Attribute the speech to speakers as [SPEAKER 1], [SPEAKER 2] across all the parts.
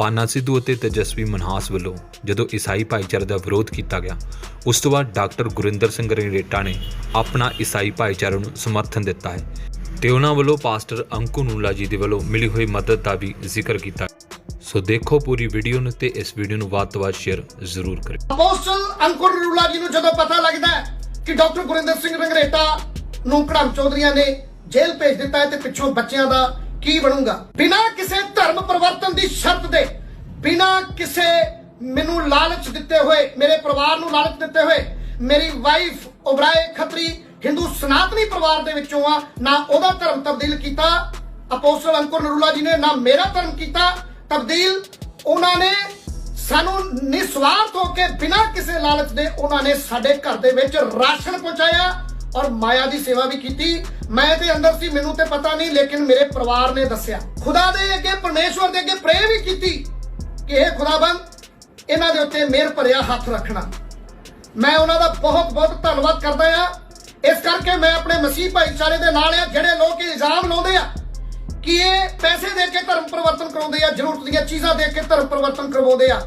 [SPEAKER 1] ਪਾਨਾ ਸਿੱਧੂ ਅਤੇ ਤੇਜਸਵੀ ਮਨਹਾਸ ਵੱਲੋਂ ਜਦੋਂ ਈਸਾਈ ਭਾਈਚਾਰੇ ਦਾ ਵਿਰੋਧ ਕੀਤਾ ਗਿਆ, ਉਸ ਤੋਂ ਬਾਅਦ ਡਾਕਟਰ ਗੁਰਿੰਦਰ ਸਿੰਘ ਰੰਗਰੇਟਾ ਨੇ ਆਪਣਾ ਈਸਾਈ ਭਾਈਚਾਰੇ ਨੂੰ ਸਮਰਥਨ ਦਿੱਤਾ ਹੈ ਤੇ ਉਹਨਾਂ ਵੱਲੋਂ ਪਾਸਟਰ ਅੰਕੂ ਨੂਲਾ ਜੀ ਦੇ ਵੱਲੋਂ ਮਿਲੀ ਹੋਈ ਮਦਦ ਦਾ ਵੀ ਜ਼ਿਕਰ ਕੀਤਾ ਸੋ ਦੇਖੋ ਪੂਰੀ ਵੀਡੀਓ ਨੂੰ ਤੇ ਇਸ ਵੀਡੀਓ ਨੂੰ ਵੱਧ ਤੋਂ ਵੱਧ ਸ਼ੇਅਰ ਜ਼ਰੂਰ ਕਰਿਓ।
[SPEAKER 2] ਅਪੋਸਟਲ ਅੰਕੁਰ ਰੂਲਾ ਜੀ ਨੂੰ ਜਦੋਂ ਪਤਾ ਲੱਗਦਾ ਕਿ ਡਾਕਟਰ ਗੁਰਿੰਦਰ ਸਿੰਘ ਰੰਗਰੇਟਾ ਨੂੰ ਕੜਮ ਚੌਧਰੀਆਂ ਨੇ ਜੇਲ੍ਹ ਭੇਜ ਦਿੱਤਾ ਹੈ ਤੇ ਪਿੱਛੋਂ ਬੱਚਿਆਂ ਦਾ ਕੀ ਬਣੂਗਾ? ਬਿਨਾਂ ਕਿਸੇ ਧਰਮ ਪਰਿਵਰਤਨ ਦੀ ਸ਼ਰਤ ਦੇ, ਬਿਨਾਂ ਕਿਸੇ ਮੈਨੂੰ ਲਾਲਚ ਦਿੱਤੇ ਹੋਏ, ਮੇਰੇ ਪਰਿਵਾਰ ਨੂੰ ਲਾਲਚ ਦਿੱਤੇ ਹੋਏ, ਮੇਰੀ ਵਾਈਫ ਉਬਰਾਏ ਖੱਤਰੀ ਹਿੰਦੂ ਸਨਾਤਨੀ ਪਰਿਵਾਰ ਦੇ ਵਿੱਚੋਂ ਆ, ਨਾ ਉਹਦਾ ਧਰਮ ਤਬਦੀਲ ਕੀਤਾ, ਅਪੋਸਟਲ ਅੰਕੁਰ ਨਰੂਲਾ ਜੀ ਨੇ, ਨਾ ਮੇਰਾ ਧਰਮ ਕੀਤਾ, ਤਬਦੀਲ ਉਹਨਾਂ ਨੇ ਸਾਨੂੰ ਨਿਸਵਾਰਥ ਹੋ ਕੇ ਬਿਨਾਂ ਕਿਸੇ ਲਾਲਚ ਦੇ ਉਹਨਾਂ ਨੇ ਸਾਡੇ ਘਰ ਦੇ ਵਿੱਚ ਰਾਸ਼ਨ ਪਹੁੰਚਾਇਆ। ਔਰ ਮਾਇਆ ਦੀ ਸੇਵਾ ਵੀ ਕੀਤੀ। ਮੈਂ ਤੇ ਅੰਦਰ ਸੀ, ਮੈਨੂੰ ਤੇ ਪਤਾ ਨਹੀਂ, ਲੇਕਿਨ ਮੇਰੇ ਪਰਿਵਾਰ ਨੇ ਦੱਸਿਆ। ਖੁਦਾ ਦੇ ਅੱਗੇ, ਪਰਮੇਸ਼ਵਰ ਦੇ ਅੱਗੇ ਪ੍ਰੇ ਵੀ ਕੀਤੀ ਕਿ ਇਹ ਖੁਦਾਬੰਦ ਇਹਨਾਂ ਦੇ ਉੱਤੇ ਮਿਹਰ ਭਰਿਆ ਹੱਥ ਰੱਖਣਾ। ਮੈਂ ਉਹਨਾਂ ਦਾ ਬਹੁਤ ਬਹੁਤ ਧੰਨਵਾਦ ਕਰਦਾ ਆ ਇਸ ਕਰਕੇ ਮੈਂ ਆਪਣੇ ਮਸੀਹ ਭਾਈਚਾਰੇ ਦੇ ਨਾਲ ਆ ਜਿਹੜੇ ਲੋਕ ਇਹ ਇਲਜ਼ਾਮ ਲਾਉਂਦੇ ਆ ਕਿ ਇਹ ਪੈਸੇ ਦੇ ਕੇ ਧਰਮ ਪਰਿਵਰਤਨ ਕਰਾਉਂਦੇ ਆ, ਜ਼ਰੂਰਤ ਦੀਆਂ ਚੀਜ਼ਾਂ ਦੇ ਕੇ ਧਰਮ ਪਰਿਵਰਤਨ ਕਰਵਾਉਂਦੇ ਆ।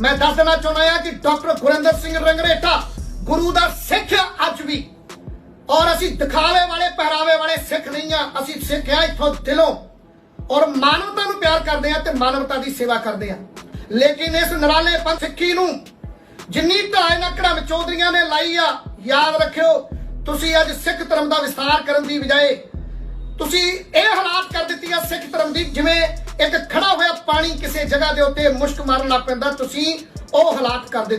[SPEAKER 2] ਮੈਂ ਦੱਸ ਦੇਣਾ ਚਾਹੁੰਦਾ ਆ ਕਿ ਡਾਕਟਰ ਗੁਰਿੰਦਰ ਸਿੰਘ ਰੰਗਰੇਟਾ, ਗੁਰੂ ਦਾ ਸਿੱਖ ਅੱਜ ਔਰ ਅਸੀਂ ਦਿਖਾਵੇ ਵਾਲੇ, ਪਹਿਰਾਵੇ ਵਾਲੇ ਸਿੱਖ ਨਹੀਂ ਆ। ਅਸੀਂ ਸਿੱਖ ਆ ਇੱਥੋਂ ਦਿਲੋਂ। ਔਰ ਮਾਨਵਤਾ ਨੂੰ ਪਿਆਰ ਕਰਦੇ ਆ ਤੇ ਮਾਨਵਤਾ ਦੀ ਸੇਵਾ ਕਰਦੇ ਆ। ਲੇਕਿਨ ਇਸ ਨਰਾਲੇ ਪੰਥ ਸਿੱਖੀ ਨੂੰ ਜਿੰਨੀ ਢਾਏ ਨਕੜਾਂ ਚੌਧਰੀਆਂ ਨੇ ਲਾਈ ਆ, ਯਾਦ ਰੱਖਿਓ, ਤੁਸੀਂ ਅੱਜ ਸਿੱਖ ਧਰਮ ਦਾ ਵਿਸਤਾਰ ਕਰਨ ਦੀ ਬਜਾਏ ਤੁਸੀਂ ਇਹ ਹਾਲਾਤ ਕਰ ਦਿੱਤੀ ਆ ਸਿੱਖ ਧਰਮ ਦੀ, ਜਿਵੇਂ ਇੱਕ ਖੜਾ ਹੋਇਆ ਪਾਣੀ ਕਿਸੇ ਜਗ੍ਹਾ ਦੇ ਉੱਤੇ ਮੁਸ਼ਕ ਮਾਰਨ ਲੱਗ ਪੈਂਦਾ, ਤੁਸੀਂ ਉਹ ਹਾਲਾਤ ਕਰ ਦਿੱਤੇ।